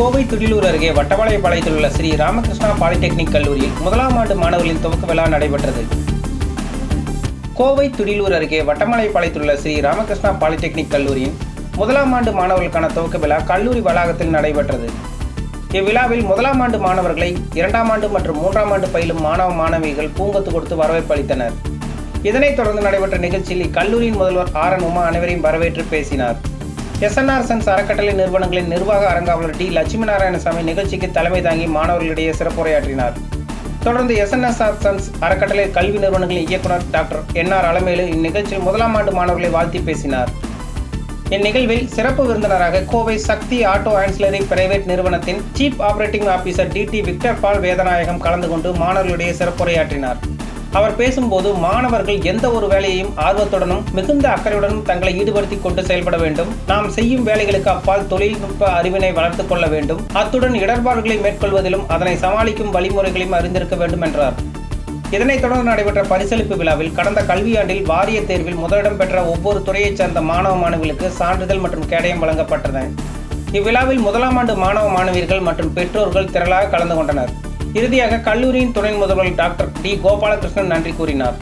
கோவை துடிலூர் அருகே வட்டவாளையப்பாளையத்தில் உள்ள ஸ்ரீ ராமகிருஷ்ணா பாலிடெக்னிக் கல்லூரியில் முதலாம் ஆண்டு மாணவர்களின் துவக்க விழா நடைபெற்றது. கோவை துடிலூர் அருகே வட்டமலைப்பாளையத்தில் உள்ள ஸ்ரீ ராமகிருஷ்ணா பாலிடெக்னிக் கல்லூரியின் முதலாம் ஆண்டு மாணவர்களுக்கான துவக்க விழா கல்லூரி வளாகத்தில் நடைபெற்றது. இவ்விழாவில் முதலாம் ஆண்டு மாணவர்களை இரண்டாம் ஆண்டு மற்றும் மூன்றாம் ஆண்டு பயிலும் மாணவ மாணவிகள் பூங்கத்து கொடுத்து வரவேற்பு அளித்தனர். இதனைத் தொடர்ந்து நடைபெற்ற நிகழ்ச்சியில் இக்கல்லூரியின் முதல்வர் ஆர் என் உமா அனைவரையும் வரவேற்று பேசினார். எஸ்என்ஆர் சன்ஸ் அறக்கட்டளை நிறுவனங்களின் நிர்வாக அரங்காவலர் டி லட்சுமி நாராயணசாமி நிகழ்ச்சிக்கு தலைமை தாங்கி மாணவர்களிடையே சிறப்புரையாற்றினார். தொடர்ந்து எஸ்என்எஸ்ஆர் சன்ஸ் அறக்கட்டளை கல்வி நிறுவனங்களின் இயக்குனர் டாக்டர் என் ஆர் அலமேலு இந்நிகழ்ச்சியில் முதலாம் ஆண்டு மாணவர்களை வாழ்த்தி பேசினார். இந்நிகழ்வில் சிறப்பு விருந்தினராக Kovai Sakthi auto ancillary private நிறுவனத்தின் chief operating officer TT Victor Paul Vedanayagam கலந்து கொண்டு மாணவர்களிடையே சிறப்புரையாற்றினார். அவர் பேசும்போது மாணவர்கள் எந்த ஒரு வேலையையும் ஆர்வத்துடனும் மிகுந்த அக்கறையுடனும் தங்களை ஈடுபடுத்திக் கொண்டு செயல்பட வேண்டும். நாம் செய்யும் வேலைகளுக்கு அப்பால் தொழில்நுட்ப அறிவினை வளர்த்துக் கொள்ள வேண்டும். அத்துடன் இடர்பாடுகளை மேற்கொள்வதிலும் அதனை சமாளிக்கும் வழிமுறைகளையும் அறிந்திருக்க வேண்டும் என்றார். இதனைத் தொடர்ந்து நடைபெற்ற பரிசளிப்பு விழாவில் கடந்த கல்வியாண்டில் வாரிய தேர்வில் முதலிடம் பெற்ற ஒவ்வொரு துறையைச் சேர்ந்த மாணவ மாணவிகளுக்கு சான்றிதழ் மற்றும் கேடயம் வழங்கப்பட்டன. இவ்விழாவில் முதலாம் ஆண்டு மாணவ மாணவியர்கள் மற்றும் பெற்றோர்கள் திரளாக கலந்து கொண்டனர். இறுதியாக கல்லூரியின் துணை முதல்வர் டாக்டர் டி. கோபாலகிருஷ்ணன் நன்றி கூறினார்.